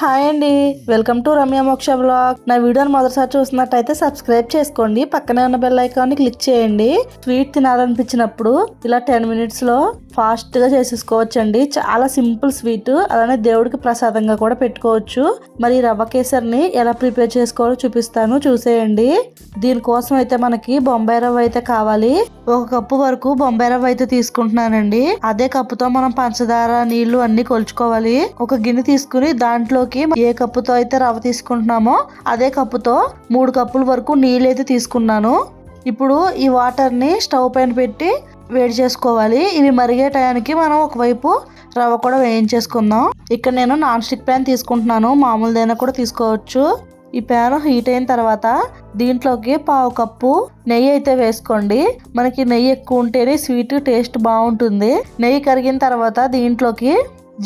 Hi అండి. Welcome to Ramya మోక్ష blog. నా వీడియోని మొదటిసారి చూసినట్టయితే సబ్స్క్రైబ్ చేసుకోండి. పక్కనే ఉన్న బెల్ ఐకాన్ని క్లిక్ చేయండి. స్వీట్ తినాలనిపించినప్పుడు ఇలా టెన్ మినిట్స్లో ఫాస్ట్గా ఫాస్ట్గా చేసేసుకోవచ్చండి. చాలా సింపుల్ స్వీట్ అలానే దేవుడికి ప్రసాదంగా కూడా పెట్టుకోవచ్చు. మరి రవ్వ కేసరిని ఎలా ప్రిపేర్ చేసుకోవాలో చూపిస్తాను. చూసేయండి. దీనికోసం అయితే మనకి బొంబాయి రవ్వ అయితే కావాలి. ఒక కప్పు వరకు బొంబాయి రవ్వ అయితే తీసుకుంటున్నానండి. అదే కప్పుతో మనం పంచదార నీళ్ళు అన్ని కొలుచుకోవాలి. ఒక గిన్నె తీసుకుని కప్పుకి ఏ కప్పుతో అయితే రవ్వ తీసుకుంటున్నామో అదే కప్పుతో మూడు కప్పుల వరకు నీళ్ళు అయితే తీసుకున్నాను. ఇప్పుడు ఈ వాటర్ని స్టవ్ పైన పెట్టి వేడి చేసుకోవాలి. ఇవి మరిగే టయానికి మనం ఒకవైపు రవ్వ కూడా వేయించేసుకుందాం. ఇక్కడ నేను నాన్ స్టిక్ ప్యాన్ తీసుకుంటున్నాను. మామూలుదైనా కూడా తీసుకోవచ్చు. ఈ ప్యాన్ హీట్ అయిన తర్వాత దీంట్లోకి పావు కప్పు నెయ్యి అయితే వేసుకోండి. మనకి నెయ్యి ఎక్కువ ఉంటేనే స్వీట్ టేస్ట్ బాగుంటుంది. నెయ్యి కరిగిన తర్వాత దీంట్లోకి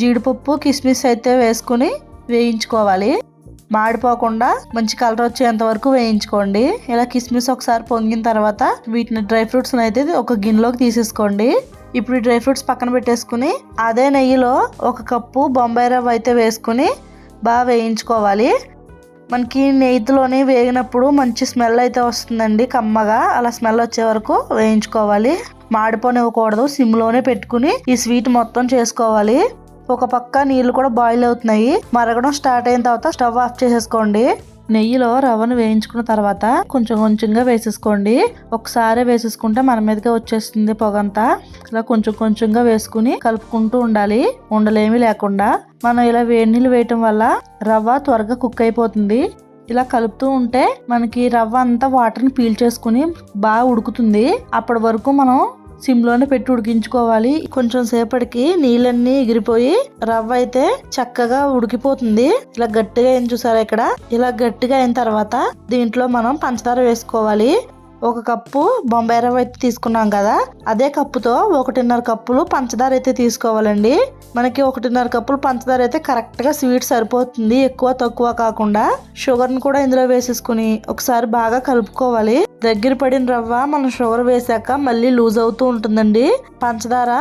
జీడిపప్పు కిస్మిస్ అయితే వేసుకుని వేయించుకోవాలి. మాడిపోకుండా మంచి కలర్ వచ్చేంత వరకు వేయించుకోండి. ఇలా కిస్మిస్ ఒకసారి పొంగిన తర్వాత వీటిని డ్రై ఫ్రూట్స్ అయితే ఒక గిన్నెలోకి తీసేసుకోండి. ఇప్పుడు ఈ డ్రై ఫ్రూట్స్ పక్కన పెట్టేసుకుని అదే నెయ్యిలో ఒక కప్పు బొంబాయి రవ్వ అయితే వేసుకుని బాగా వేయించుకోవాలి. మనకి నెయ్యిలోని వేగినప్పుడు మంచి స్మెల్ అయితే వస్తుందండి కమ్మగా. అలా స్మెల్ వచ్చే వరకు వేయించుకోవాలి. మాడిపోనివ్వకూడదు. సిమ్లోనే పెట్టుకుని ఈ స్వీట్ మొత్తం చేసుకోవాలి. ఒక పక్క నీళ్ళు కూడా బాయిల్ అవుతున్నాయి. మరగడం స్టార్ట్ అయిన తర్వాత స్టవ్ ఆఫ్ చేసేసుకోండి. నెయ్యిలో రవ్వను వేయించుకున్న తర్వాత కొంచెం కొంచెంగా వేసేసుకోండి. ఒకసారి వేసేసుకుంటే మన మీదకే వచ్చేస్తుంది పొగంతా. ఇలా కొంచెం కొంచెంగా వేసుకుని కలుపుకుంటూ ఉండాలి. ఉండలేమి లేకుండా. మనం ఇలా వేడి నీళ్ళు వేయటం వల్ల రవ్వ త్వరగా కుక్ అయిపోతుంది. ఇలా కలుపుతూ ఉంటే మనకి రవ్వ అంతా వాటర్ని పీల్ చేసుకుని బాగా ఉడుకుతుంది. అప్పటి వరకు మనం సిమ్లోనే పెట్టి ఉడికించుకోవాలి. కొంచెం సేపటికి నీళ్ళన్నీ ఎగిరిపోయి రవ్వ అయితే చక్కగా ఉడికిపోతుంది. ఇలా గట్టిగా ఏం చూసారా ఇక్కడ? ఇలా గట్టిగా అయిన తర్వాత దీంట్లో మనం పంచదార వేసుకోవాలి. ఒక కప్పు బొంబాయి రవ్వ అయితే తీసుకున్నాం కదా? అదే కప్పుతో ఒకటిన్నర కప్పులు పంచదార అయితే తీసుకోవాలండి. మనకి ఒకటిన్నర కప్పులు పంచదార అయితే కరెక్ట్గా స్వీట్ సరిపోతుంది. ఎక్కువ తక్కువ కాకుండా షుగర్ని కూడా ఇందులో వేసేసుకుని ఒకసారి బాగా కలుపుకోవాలి. దగ్గర పడిన రవ్వ మనం షుగర్ వేసాక మళ్ళీ లూజ్ అవుతూ ఉంటుందండి. పంచదార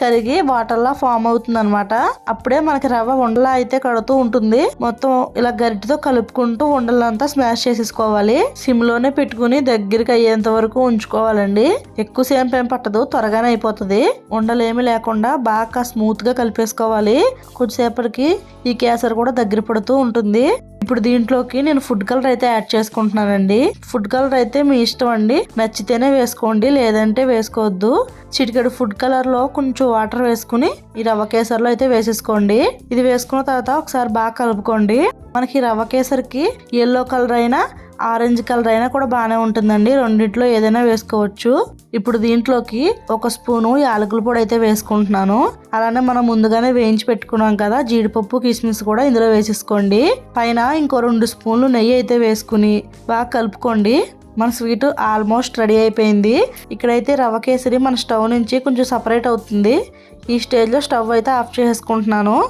కరిగి వాటర్లా ఫామ్ అవుతుంది అనమాట అప్పుడే మనకి రవ్వ ఉండలా అయితే కడుతూ ఉంటుంది. మొత్తం ఇలా గరిటితో కలుపుకుంటూ ఉండలంతా స్మాష్ చేసేసుకోవాలి. సిమ్లోనే పెట్టుకుని దగ్గరికి అయ్యేంత వరకు ఉంచుకోవాలండి. ఎక్కువ సేపు ఏం పట్టదు త్వరగానే అయిపోతుంది. ఉండలేమి లేకుండా బాగా స్మూత్గా కలిపేసుకోవాలి. కొద్దిసేపటికి ఈ కేసరి కూడా దగ్గర పడుతూ ఉంటుంది. ఇప్పుడు దీంట్లోకి నేను ఫుడ్ కలర్ అయితే యాడ్ చేసుకుంటున్నానండి. ఫుడ్ కలర్ అయితే మీ ఇష్టం అండి. నచ్చితేనే వేసుకోండి లేదంటే వేసుకోవద్దు. చిటికెడు ఫుడ్ కలర్లో కొంచెం వాటర్ వేసుకుని ఈ రవ్వ కేసరిలో అయితే వేసేసుకోండి. ఇది వేసుకున్న తర్వాత ఒకసారి బాగా కలుపుకోండి. మనకి రవ్వ కేసరికి ఎల్లో కలర్ అయినా ఆరెంజ్ కలర్ అయినా కూడా బాగానే ఉంటుందండి. రెండింటిలో ఏదైనా వేసుకోవచ్చు. ఇప్పుడు దీంట్లోకి ఒక స్పూను యాలకుల పొడి అయితే వేసుకుంటున్నాను. అలానే మనం ముందుగానే వేయించి పెట్టుకున్నాం కదా జీడిపప్పు కిస్మిస్ కూడా ఇందులో వేసేసుకోండి. పైన ఇంకో రెండు స్పూన్లు నెయ్యి అయితే వేసుకుని బాగా కలుపుకోండి. మన స్వీట్ ఆల్మోస్ట్ రెడీ అయిపోయింది. ఇక్కడైతే రవ కేసరి మన స్టవ్ నుంచి కొంచెం సపరేట్ అవుతుంది. ఈ స్టేజ్లో స్టవ్ అయితే ఆఫ్ చేసుకుంటున్నాను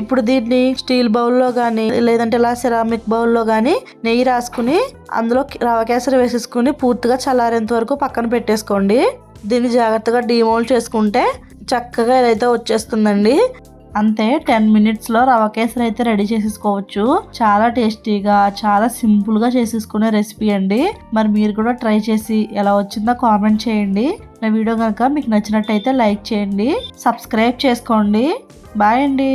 ఇప్పుడు దీన్ని స్టీల్ బౌల్లో కానీ లేదంటే ఇలా సిరామిక్ బౌల్లో కానీ నెయ్యి రాసుకుని అందులో రవ కేసరి వేసేసుకుని పూర్తిగా చల్లారేంత వరకు పక్కన పెట్టేసుకోండి. దీన్ని జాగ్రత్తగా డీమోల్డ్ చేసుకుంటే చక్కగా ఇదైతే వచ్చేస్తుందండి. అంతే టెన్ మినిట్స్లో రవ కేసరి అయితే రెడీ చేసేసుకోవచ్చు. చాలా టేస్టీగా చాలా సింపుల్గా చేసేసుకునే రెసిపీ అండి. మరి మీరు కూడా ట్రై చేసి ఎలా వచ్చిందో కామెంట్ చేయండి. నా వీడియో కనుక మీకు నచ్చినట్టయితే లైక్ చేయండి సబ్స్క్రైబ్ చేసుకోండి. బాయ్ అండి.